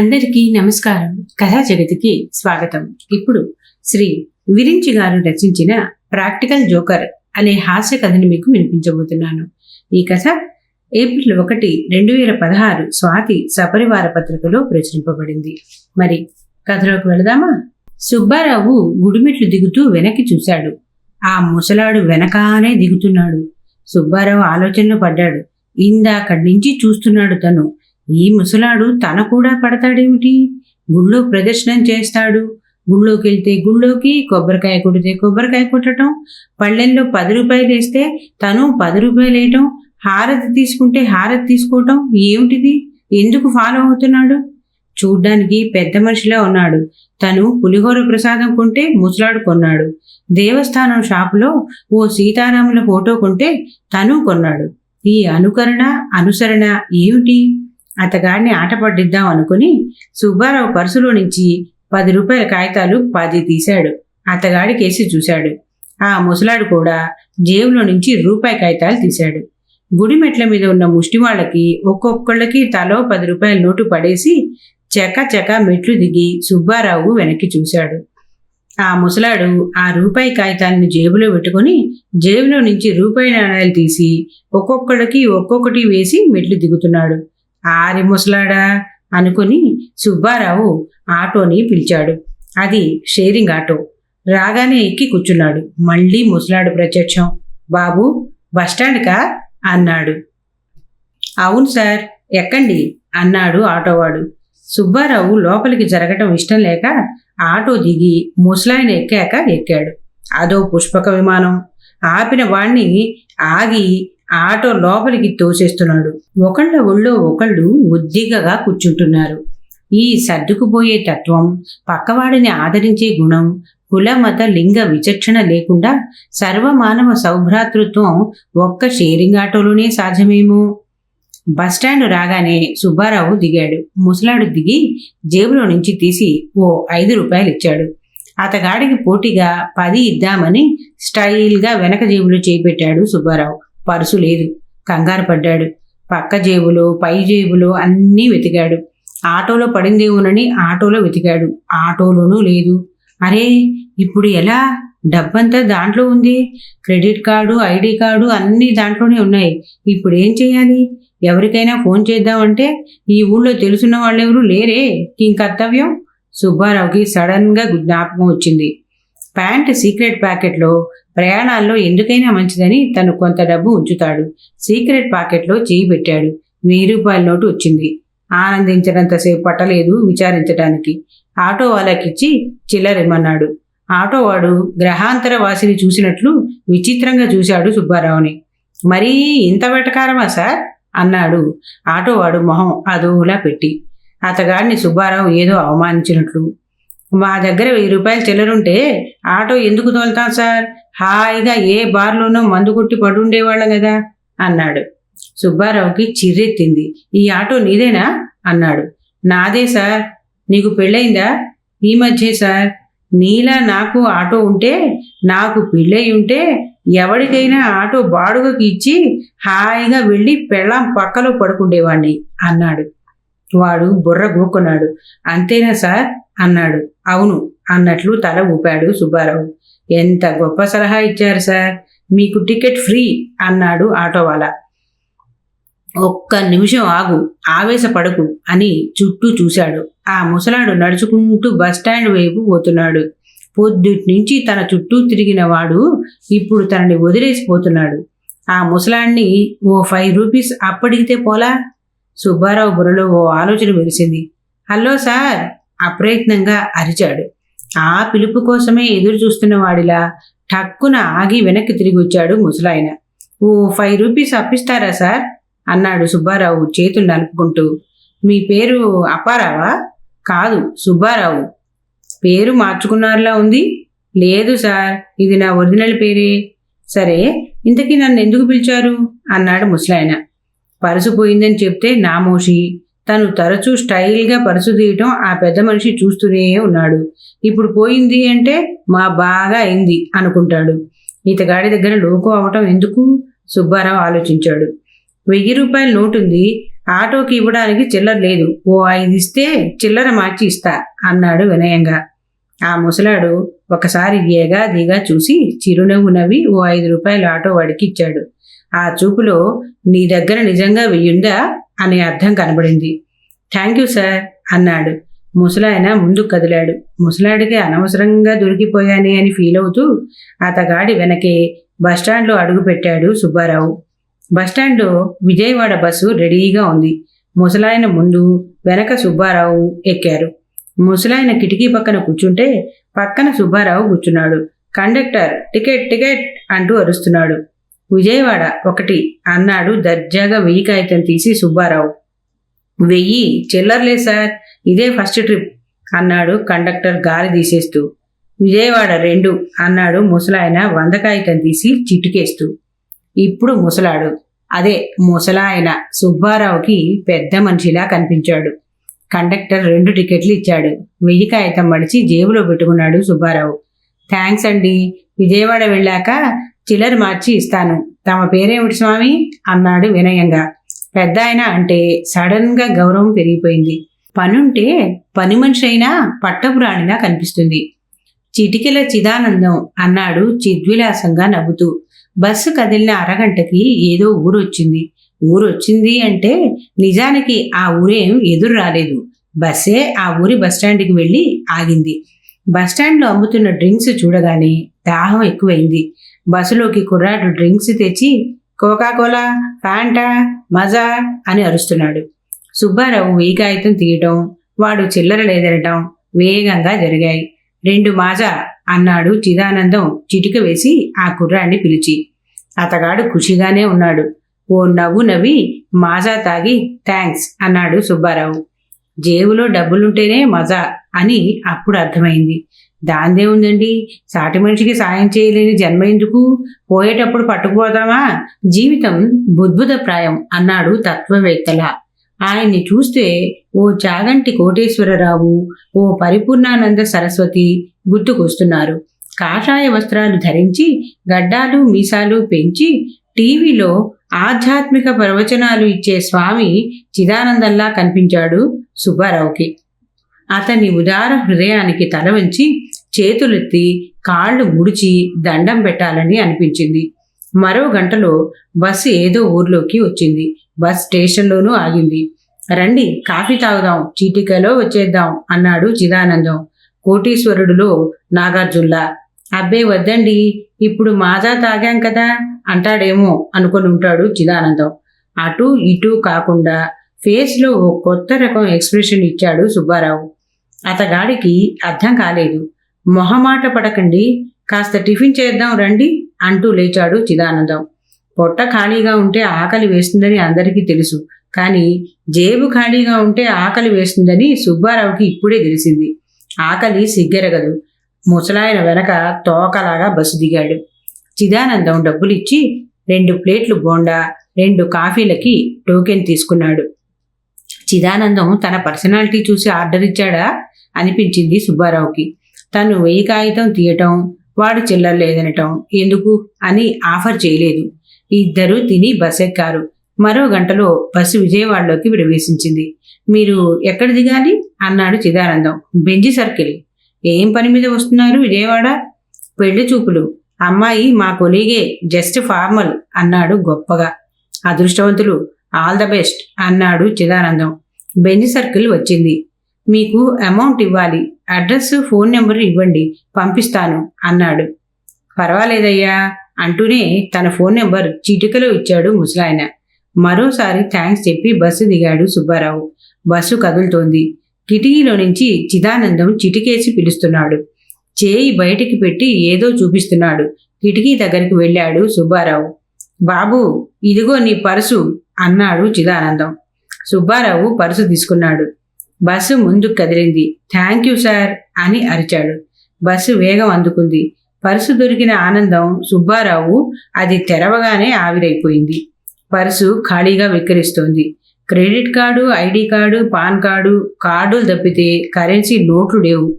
అందరికీ నమస్కారం. కథా జగతికి స్వాగతం. ఇప్పుడు శ్రీ విరించి గారు రచించిన ప్రాక్టికల్ జోకర్ అనే హాస్య కథని మీకు వినిపించబోతున్నాను. ఈ కథ ఏప్రిల్ ఒకటి రెండు వేల పదహారు స్వాతి సపరివార పత్రికలో ప్రచురింపబడింది. మరి కథలోకి వెళదామా? సుబ్బారావు గుడిమెట్లు దిగుతూ వెనక్కి చూశాడు. ఆ ముసలాడు వెనకానే దిగుతున్నాడు. సుబ్బారావు ఆలోచనలో పడ్డాడు. ఇందాకడి నుంచి చూస్తున్నాడు తను. ఈ ముసలాడు తన కూడా పడతాడేమిటి? గుళ్ళో ప్రదర్శనం చేస్తాడు. గుళ్ళోకి వెళ్తే గుళ్ళోకి కొబ్బరికాయ కొడితే కొబ్బరికాయ కొట్టడం పళ్ళెల్లో పది రూపాయలు వేస్తే తను పది రూపాయలు వేయటం హారతి తీసుకుంటే హారతి తీసుకోవటం ఏమిటిది? ఎందుకు ఫాలో అవుతున్నాడు? చూడ్డానికి పెద్ద మనిషిలా ఉన్నాడు. తను పులిహోర ప్రసాదం కొంటే ముసలాడు కొన్నాడు. దేవస్థానం షాపులో ఓ సీతారాముల ఫోటో కొంటే తను కొన్నాడు. ఈ అనుకరణ అనుసరణ ఏమిటి? అతగాడిని ఆట పడ్డిద్దాం అనుకుని సుబ్బారావు పర్సులో నుంచి పది రూపాయల కాగితాలు పది తీశాడు. అతగాడి కేసి చూశాడు. ఆ ముసలాడు కూడా జేబులో నుంచి రూపాయి కాగితాలు తీశాడు. గుడి మెట్ల మీద ఉన్న ముష్టివాళ్ళకి ఒక్కొక్కళ్ళకి తలో పది రూపాయల నోటు పడేసి చెక చెక మెట్లు దిగి సుబ్బారావు వెనక్కి చూశాడు. ఆ ముసలాడు ఆ రూపాయి కాగితాలను జేబులో పెట్టుకొని జేబులో నుంచి రూపాయి నాణాలు తీసి ఒక్కొక్కడికి ఒక్కొక్కటి వేసి మెట్లు దిగుతున్నాడు. ఆరి ముసలాడా? అనుకుని సుబ్బారావు ఆటోని పిలిచాడు. అది షేరింగ్ ఆటో. రాగానే ఎక్కి కూర్చున్నాడు. మళ్ళీ ముసలాడు ప్రత్యక్షం. బాబు బస్టాండ్కా అన్నాడు. అవును సార్ ఎక్కండి అన్నాడు ఆటోవాడు. సుబ్బారావు లోపలికి జరగటం ఇష్టం లేక ఆటో దిగి ముసలాయన ఎక్కాక ఎక్కాడు. అదో పుష్పక విమానం. ఆపిన వాణ్ణి ఆగి ఆటో లోపలికి తోసేస్తున్నాడు. ఒకళ్ళ ఒళ్ళో ఒకళ్ళు ఉద్దిగగా కూర్చుంటున్నారు. ఈ సర్దుకుపోయే తత్వం పక్కవాడిని ఆదరించే గుణం కుల మత లింగ విచక్షణ లేకుండా సర్వమానవ సౌభ్రాతృత్వం ఒక్క షేరింగ్ ఆటోలోనే సాధ్యమేమో? బస్టాండ్ రాగానే సుబ్బారావు దిగాడు. ముసలాడు దిగి జేబులో నుంచి తీసి ఓ ఐదు రూపాయలు ఇచ్చాడు. అతగాడికి పోటీగా పది ఇద్దామని స్టైల్గా వెనక జేబులో చేపెట్టాడు సుబ్బారావు. పర్సు లేదు. కంగారు పడ్డాడు. పక్క జేబులో పై జేబులో అన్నీ వెతికాడు. ఆటోలో పడిందేమోనని ఆటోలో వెతికాడు. ఆటోలోనూ లేదు. అరే ఇప్పుడు ఎలా? డబ్బంతా దాంట్లో ఉంది. క్రెడిట్ కార్డు ఐడి కార్డు అన్నీ దాంట్లోనే ఉన్నాయి. ఇప్పుడు ఏం చేయాలి? ఎవరికైనా ఫోన్ చేద్దామంటే ఈ ఊళ్ళో తెలుసున్న వాళ్ళెవరూ లేరే. ఈ కర్తవ్యం సుబ్బారావుకి సడన్గా జ్ఞాపకం వచ్చింది. ప్యాంట్ సీక్రెట్ ప్యాకెట్లో ప్రయాణాల్లో ఎందుకైనా మంచిదని తను కొంత డబ్బు ఉంచుతాడు. సీక్రెట్ ప్యాకెట్లో చేయి పెట్టాడు. వెయ్యి రూపాయల నోటు వచ్చింది. ఆనందించడంతసేపు పట్టలేదు విచారించడానికి ఆటో వాళ్ళకిచ్చి చిల్లరిమ్మన్నాడు ఆటోవాడు గ్రహాంతర వాసిని చూసినట్లు విచిత్రంగా చూశాడు సుబ్బారావుని. మరీ ఇంత వెటకారమా సార్? అన్నాడు. ఆటోవాడు మొహం అదోలా పెట్టి. అతగాడిని సుబ్బారావు ఏదో అవమానించినట్లు మా దగ్గర వెయ్యి రూపాయలు చిల్లరుంటే ఆటో ఎందుకు తోలుతాం సార్? హాయిగా ఏ బార్లోనో మందు కొట్టి పడుండేవాళ్ళం కదా అన్నాడు. సుబ్బారావుకి చిర్రెత్తింది. ఈ ఆటో నీదేనా? అన్నాడు. నాదే సార్. నీకు పెళ్ళయిందా? ఈ మధ్యే సార్. నీలా నాకు ఆటో ఉంటే నాకు పెళ్ళై ఉంటే ఎవరికైనా ఆటో బాడుగకి ఇచ్చి హాయిగా వెళ్ళి పెళ్ళాం పక్కలో పడుకుండేవాణ్ణి అన్నాడు. వాడు బుర్ర గూక్కున్నాడు. అంతేనా సార్? అన్నాడు. అవును అన్నట్లు తల ఊపాడు సుబ్బారావు. ఎంత గొప్ప సలహా ఇచ్చారు సార్. మీకు టికెట్ ఫ్రీ అన్నాడు ఆటోవాలా. ఒక్క నిమిషం ఆగు ఆవేశపడకు అని చుట్టూ చూశాడు. ఆ ముసలాడు నడుచుకుంటూ బస్టాండ్ వైపు పోతున్నాడు. పొద్దుటి నుంచి తన చుట్టూ తిరిగిన వాడు ఇప్పుడు తనని వదిలేసిపోతున్నాడు ఆ ముసలాన్ని ఓ ఫైవ్ రూపీస్ అప్పడిగితే పోలా? సుబ్బారావు బుర్రలో ఓ ఆలోచన వెలిసింది హలో సార్ అప్రయత్నంగా అరిచాడు. ఆ పిలుపు కోసమే ఎదురు చూస్తున్న వాడిలా ఠక్కున ఆగి వెనక్కి తిరిగి వచ్చాడు ముసలాయన. ఓ ఫైవ్ రూపీస్ అప్పిస్తారా సార్? అన్నాడు సుబ్బారావు చేతులు నలుపుకుంటూ మీ పేరు అప్పారావా? కాదు సుబ్బారావు. పేరు మార్చుకున్నారులా ఉంది? లేదు సార్ ఇది నా ఒరిజినల్ పేరే. సరే ఇంతకీ నన్ను ఎందుకు పిలిచారు? అన్నాడు ముసలాయన. పరుసు పోయిందని చెప్తే నామోషి. తను తరచూ స్టైల్గా పరుసు తీయటం ఆ పెద్ద మనిషి చూస్తూనే ఉన్నాడు. ఇప్పుడు పోయింది అంటే మా బాగా అయింది అనుకుంటాడు. ఇతగాడి దగ్గర లోకు అవటం ఎందుకు? సుబ్బారావు ఆలోచించాడు. వెయ్యి రూపాయల నోటుంది. ఆటోకి ఇవ్వడానికి చిల్లర లేదు. ఓ ఐదు ఇస్తే చిల్లర మార్చి ఇస్తా అన్నాడు వినయంగా. ఆ ముసలాడు ఒకసారి ఏగా దిగా చూసి చిరునవ్వు నవ్వి ఓ ఐదు రూపాయలు ఆటో వాడికి ఇచ్చాడు. ఆ చూపులో నీ దగ్గర నిజంగా వెయ్యుందా? అనే అర్థం కనబడింది. థ్యాంక్ యూ సార్ అన్నాడు. ముసలాయన ముందుకు కదిలాడు. ముసలాడికి అనవసరంగా దొరికిపోయానే అని ఫీల్ అవుతూ అతగాడి వెనకే బస్టాండ్లో అడుగుపెట్టాడు సుబ్బారావు. బస్టాండ్లో విజయవాడ బస్సు రెడీగా ఉంది. ముసలాయన ముందు వెనక సుబ్బారావు ఎక్కారు. ముసలాయన కిటికీ పక్కన కూర్చుంటే పక్కన సుబ్బారావు కూర్చున్నాడు. కండక్టర్ టికెట్ టికెట్ అంటూ అరుస్తున్నాడు. విజయవాడ ఒకటి అన్నాడు దర్జాగా వెయ్యి కాగితం తీసి సుబ్బారావు. వెయ్యి చిల్లర్లే సార్ ఇదే ఫస్ట్ ట్రిప్ అన్నాడు కండక్టర్ గాలి తీసేస్తూ. విజయవాడ రెండు అన్నాడు ముసలాయన వంద కాగితం తీసి చిటికేస్తూ. ఇప్పుడు ముసలాడు అదే ముసలాయన సుబ్బారావుకి పెద్ద మనిషిలా కనిపించాడు. కండక్టర్ రెండు టికెట్లు ఇచ్చాడు వెయ్యి కాగితం మడిచి జేబులో పెట్టుకున్నాడు సుబ్బారావు. థ్యాంక్స్ అండి విజయవాడ వెళ్ళాక చిల్లర మార్చి ఇస్తాను. తమ పేరేమిటి స్వామి? అన్నాడు వినయంగా. పెద్ద ఆయన అంటే సడన్గా గౌరవం పెరిగిపోయింది. పనుంటే పని మనిషి అయినా పట్టపురాణిలా కనిపిస్తుంది. చిటికెల చిదానందం అన్నాడు చిద్విలాసంగా నవ్వుతూ. బస్సు కదిలిన అరగంటకి ఏదో ఊరొచ్చింది. ఊరొచ్చింది అంటే నిజానికి ఆ ఊరేం ఎదురు రాలేదు. బస్సే ఆ ఊరి బస్టాండ్కి వెళ్ళి ఆగింది. బస్టాండ్లో అమ్ముతున్న డ్రింక్స్ చూడగానే దాహం ఎక్కువైంది. బస్సులోకి కుర్రాడు డ్రింక్స్ తెచ్చి కోకాకోలా ఫ్యాంటా మజా అని అరుస్తున్నాడు. సుబ్బారావు వీకాయితం తీయటం వాడు చిల్లర లేదనటం వేగంగా జరిగాయి. రెండు మాజా అన్నాడు చిదానందం చిటిక వేసి ఆ కుర్రాన్ని పిలిచి. అతగాడు ఖుషిగానే ఉన్నాడు. ఓ నవ్వు నవ్వి మాజా తాగి థ్యాంక్స్ అన్నాడు సుబ్బారావు. జేబులో డబ్బులుంటేనే మజా అని అప్పుడు అర్థమైంది. దాందే ఉందండి. సాటి మనిషికి సాయం చేయలేని జన్మ ఎందుకు? పోయేటప్పుడు పట్టుకుపోదామా జీవితం బుద్భుతప్రాయం అన్నాడు తత్వవేత్తల. ఆయన్ని చూస్తే ఓ చాగంటి కోటేశ్వరరావు ఓ పరిపూర్ణానంద సరస్వతి గుర్తుకొస్తున్నారు. కాషాయ వస్త్రాలు ధరించి గడ్డాలు మీసాలు పెంచి టీవీలో ఆధ్యాత్మిక ప్రవచనాలు ఇచ్చే స్వామి చిదానందంలా కనిపించాడు సుబ్బారావుకి. అతని ఉదార హృదయానికి తల వంచి చేతులెత్తి కాళ్ళు ముడిచి దండం పెట్టాలని అనిపించింది. మరో గంటలో బస్సు ఏదో ఊర్లోకి వచ్చింది. బస్ స్టేషన్లోనూ ఆగింది. రండి కాఫీ తాగుదాం చీటికలో వచ్చేద్దాం అన్నాడు చిదానందం. కోటీశ్వరుడులో నాగార్జున్లా. అబ్బే వద్దండి ఇప్పుడు మాజా తాగాం కదా అంటాడేమో అనుకుని ఉంటాడు చిదానందం. అటు ఇటు కాకుండా ఫేస్లో ఓ కొత్త రకం ఎక్స్ప్రెషన్ ఇచ్చాడు సుబ్బారావు. అతగాడికి అర్థం కాలేదు. మొహమాట పడకండి. కాస్త టిఫిన్ చేద్దాం రండి అంటూ లేచాడు చిదానందం. పొట్ట ఖాళీగా ఉంటే ఆకలి వేస్తుందని అందరికీ తెలుసు. కానీ జేబు ఖాళీగా ఉంటే ఆకలి వేస్తుందని సుబ్బారావుకి ఇప్పుడే తెలిసింది. ఆకలి సిగ్గెరగదు. ముసలాయన వెనక తోకలాగా బస్సు దిగాడు. చిదానందం డబ్బులిచ్చి రెండు ప్లేట్లు బోండా రెండు కాఫీలకి టోకెన్ తీసుకున్నాడు. చిదానందం తన పర్సనాలిటీ చూసి ఆర్డర్ ఇచ్చాడా అనిపించింది సుబ్బారావుకి. తను వెయ్యి కాగితం తీయటం వాడు చిల్లర లేదనటం ఎందుకు అని ఆఫర్ చేయలేదు. ఇద్దరు తిని బస్ ఎక్కారు మరో గంటలో బస్సు విజయవాడలోకి విడివేసించింది. మీరు ఎక్కడ దిగాలి? అన్నాడు చిదానందం. బెంజి సర్కిల్. ఏం పని మీద వస్తున్నారు విజయవాడ? పెళ్ళి చూపులు. అమ్మాయి మా కొలీగే జస్ట్ ఫార్మల్ అన్నాడు గొప్పగా. అదృష్టవంతులు. ఆల్ ద బెస్ట్ అన్నాడు చిదానందం. బెంజ్ సర్కిల్ వచ్చింది. మీకు అమౌంట్ ఇవ్వాలి. అడ్రస్ ఫోన్ నెంబర్ ఇవ్వండి పంపిస్తాను అన్నాడు. పర్వాలేదయ్యా అంటూనే తన ఫోన్ నెంబర్ చీటికలో ఇచ్చాడు ముసలాయన. మరోసారి థ్యాంక్స్ చెప్పి బస్సు దిగాడు సుబ్బారావు. బస్సు కదులుతోంది. కిటికీలో నుంచి చిదానందం చిటికేసి పిలుస్తున్నాడు. చేయి బయటికి పెట్టి ఏదో చూపిస్తున్నాడు. కిటికీ దగ్గరికి వెళ్ళాడు సుబ్బారావు. బాబు ఇదిగో నీ పర్సు అన్నాడు చిదానందం. సుబ్బారావు పర్సు తీసుకున్నాడు. బస్సు ముందు కదిలింది. థ్యాంక్ యూ సార్ అని అరిచాడు. బస్సు వేగం అందుకుంది. పర్సు దొరికిన ఆనందం సుబ్బారావు అది తెరవగానే ఆవిరైపోయింది. పర్సు ఖాళీగా విక్రిస్తోంది credit card ID card PAN card కార్డులు తప్పితే కరెన్సీ నోట్లు లేవు.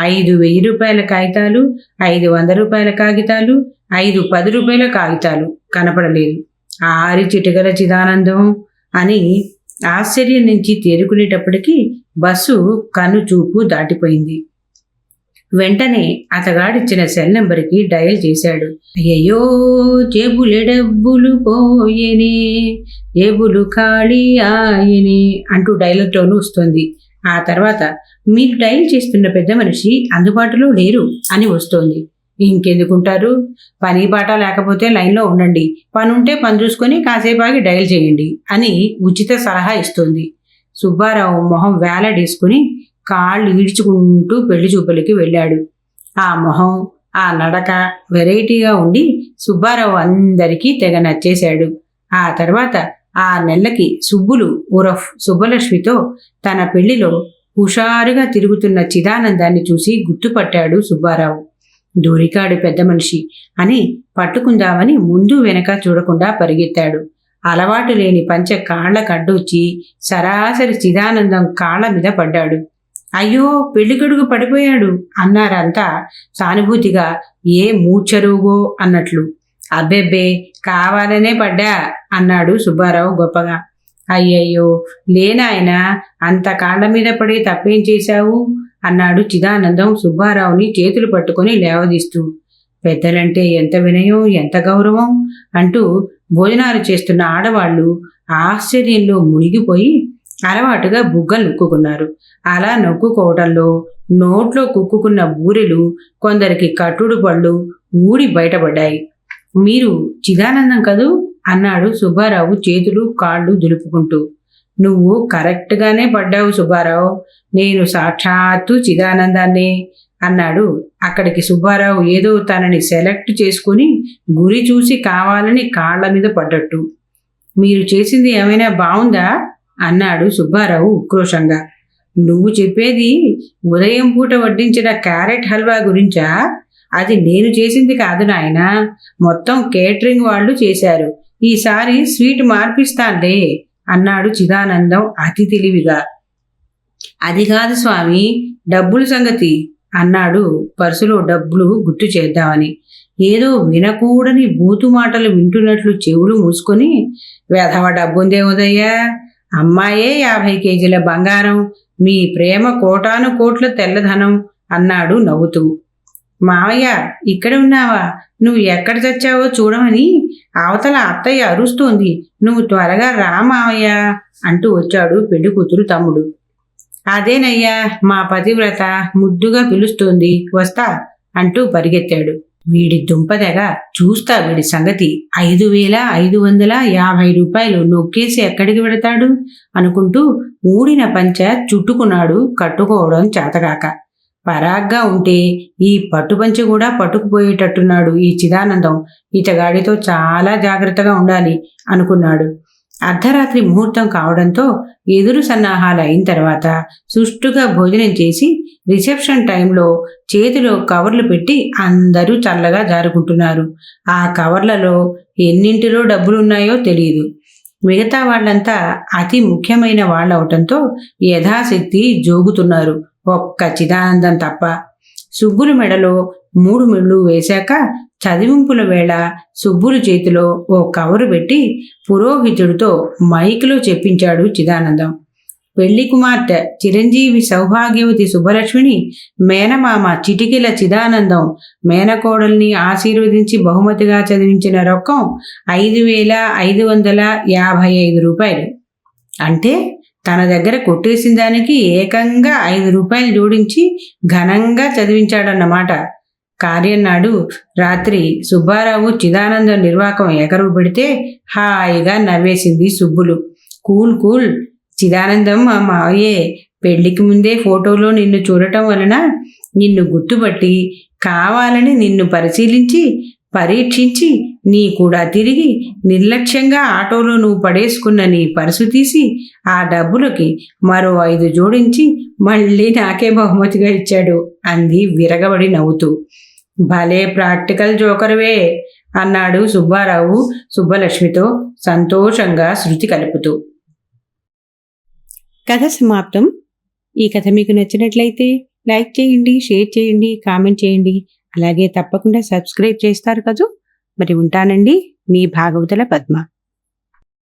ఐదు వెయ్యి రూపాయల కాగితాలు ఐదు వంద రూపాయల కాగితాలు ఐదు పది రూపాయల కాగితాలు కనపడలేదు. ఆరి చిటికల చిదానందం అని ఆశ్చర్యం నుంచి తేరుకునేటప్పటికీ బస్సు కను చూపు దాటిపోయింది. వెంటనే అతగాడిచ్చిన సెల్ నెంబర్కి డయల్ చేశాడు. అయ్యయ్యో జేబులే డబ్బులు పోయేనే జేబులు ఖాళీ ఆయనే అంటూ డైలాగ్లోనూ వస్తుంది. ఆ తర్వాత మీరు డైల్ చేస్తున్న పెద్ద మనిషి అందుబాటులో లేరు అని వస్తోంది. ఇంకెందుకుంటారు? పని పాట లేకపోతే లైన్లో ఉండండి. పని ఉంటే పని చూసుకొని కాసేపాగి డయల్ చేయండి అని ఉచిత సలహా ఇస్తుంది. సుబ్బారావు మొహం వేలాడేసుకుని కాళ్ళు ఈడ్చుకుంటూ పెళ్ళి చూపులకి వెళ్ళాడు. ఆ మొహం ఆ నడక వెరైటీగా ఉండి సుబ్బారావు అందరికీ తెగ నచ్చేశాడు. ఆ తర్వాత ఆ నెలకి సుబ్బులు ఉరఫ్ సుబ్బలక్ష్మితో తన పెళ్ళిలో హుషారుగా తిరుగుతున్న చిదానందాన్ని చూసి గుర్తుపట్టాడు సుబ్బారావు. దూరికాడు పెద్ద మనిషి అని పట్టుకుందామని ముందు వెనక చూడకుండా పరిగెత్తాడు. అలవాటు లేని పంచ కాళ్ళ కడ్డూచి సరాసరి చిదానందం కాళ్ళ మీద పడ్డాడు. అయ్యో పెళ్ళికొడుకు పడిపోయాడు అన్నారంతా సానుభూతిగా. ఏ మూచరువుగో అన్నట్లు. అబ్బెబ్బే కావాలనే పడ్డా అన్నాడు సుబ్బారావు గొప్పగా. అయ్యయ్యో లేనాయన అంత కాళ్ళ మీద పడి తప్పేం చేశావు? అన్నాడు చిదానందం సుబ్బారావుని చేతులు పట్టుకొని లేవదీస్తూ. పెద్దలంటే ఎంత వినయం ఎంత గౌరవం అంటూ భోజనాలు చేస్తున్న ఆడవాళ్ళు ఆశ్చర్యంలో మునిగిపోయి అలవాటుగా బుగ్గలు నొక్కుకున్నారు. అలా నొక్కుకోవడంలో నోట్లో కుక్కుకున్న బూరెలు కొందరికి కట్టుడు పళ్ళు ఊడి బయటపడ్డాయి. మీరు చిదానందం కదూ? అన్నాడు సుబ్బారావు చేతులు కాళ్ళు దులుపుకుంటూ. నువ్వు కరెక్ట్గానే పడ్డావు సుబ్బారావు. నేను సాక్షాత్తు చిదానందాన్నే. అన్నాడు. అక్కడికి సుబ్బారావు ఏదో తనని సెలెక్ట్ చేసుకుని గురి చూసి కావాలని కాళ్ళ మీద పడ్డట్టు. మీరు చేసింది ఏమైనా బాగుందా అన్నాడు సుబ్బారావు ఉక్రోషంగా. నువ్వు చెప్పేది ఉదయం పూట వడ్డించిన క్యారెట్ హల్వా గురించా? అది నేను చేసింది కాదు నాయన. మొత్తం కేటరింగ్ వాళ్ళు చేశారు. ఈసారి స్వీట్ మార్పిస్తానులే అన్నాడు చిదానందం అతి తెలివిగా. అది కాదు స్వామి డబ్బుల సంగతి. అన్నాడు పర్సులో డబ్బులు గుర్తు చేద్దామని. ఏదో వినకూడని బూతు మాటలు వింటున్నట్లు చెవులు మూసుకొని వేధవ డబ్బుందే ఉదయ్యా అమ్మాయే యాభై కేజీల బంగారం మీ ప్రేమ కోటాను కోట్ల తెల్లధనం అన్నాడు నవ్వుతూ. మావయ్య ఇక్కడ ఉన్నావా? నువ్వు ఎక్కడ చచ్చావో చూడమని అవతల అత్తయ్య అరుస్తోంది. నువ్వు త్వరగా రా మావయ్య అంటూ వచ్చాడు పెళ్ళి కూతురు తమ్ముడు. అదేనయ్యా మా పతివ్రత ముద్దుగా పిలుస్తోంది వస్తా అంటూ పరిగెత్తాడు. వీడి దుంపదెగ చూస్తా వీడి సంగతి. ఐదు వేల ఐదు వందల యాభై రూపాయలు నొక్కేసి ఎక్కడికి పెడతాడు అనుకుంటూ ఊడిన పంచ చుట్టుకున్నాడు కట్టుకోవడం చేతగాక. పరాగ్గా ఉంటే ఈ పట్టుపంచి కూడా పట్టుకుపోయేటట్టున్నాడు ఈ చిదానందం. ఇతగాడితో చాలా జాగ్రత్తగా ఉండాలి అనుకున్నాడు. అర్ధరాత్రి ముహూర్తం కావడంతో ఎదురు సన్నాహాలు అయిన తర్వాత సుష్టుగా భోజనం చేసి రిసెప్షన్ టైంలో చేతిలో కవర్లు పెట్టి అందరూ చల్లగా జారుకుంటున్నారు. ఆ కవర్లలో ఎన్నింటిలో డబ్బులున్నాయో తెలియదు మిగతా వాళ్ళంతా అతి ముఖ్యమైన వాళ్ళవటంతో యథాశక్తి జోగుతున్నారు. ఒక్క చిదానందం తప్ప. సుబ్బుల మెడలో మూడు మిళ్ళు వేశాక చదివింపుల వేళ సుబ్బులు చేతిలో ఓ కవరు పెట్టి పురోహితుడితో మైకులో చెప్పించాడు చిదానందం. పెళ్ళి కుమార్తె చిరంజీవి సౌభాగ్యవతి సుబ్బలక్ష్మిని మేనమామ చిటికిల చిదానందం మేనకోడల్ని ఆశీర్వదించి బహుమతిగా చదివించిన రొక్కం ఐదు వేల ఐదు వందల యాభై ఐదు రూపాయలు. అంటే తన దగ్గర కొట్టేసిన దానికి ఏకంగా ఐదు రూపాయలు జోడించి ఘనంగా చదివించాడన్నమాట. కార్యం నాడు రాత్రి సుబ్బారావు చిదానందం నిర్వాకం ఎకరువు పెడితే హాయిగా నవ్వేసింది సుబ్బులు. Cool cool. చిదానందం మా మావయ్యే పెళ్ళికి ముందే ఫోటోలో నిన్ను చూడటం వలన నిన్ను గుర్తుపట్టి కావాలని నిన్ను పరిశీలించి పరీక్షించి నీ కూడా తిరిగి నిర్లక్ష్యంగా ఆటోలో నువ్వు పడేసుకున్న నీ పర్సు తీసి ఆ డబ్బులకి మరో ఐదు జోడించి మళ్ళీ నాకే బహుమతిగా ఇచ్చాడు అంది విరగబడి నవ్వుతూ. భలే ప్రాక్టికల్ జోకరువే అన్నాడు సుబ్బారావు సుబ్బలక్ష్మితో సంతోషంగా శృతి కలుపుతూ. కథ సమాప్తం. ఈ కథ మీకు నచ్చినట్లయితే లైక్ చేయండి షేర్ చేయండి కామెంట్ చేయండి. అలాగే తప్పకుండా సబ్స్క్రైబ్ చేస్తారు కదూ? మరి ఉంటానండి. మీ భాగవతుల పద్మ.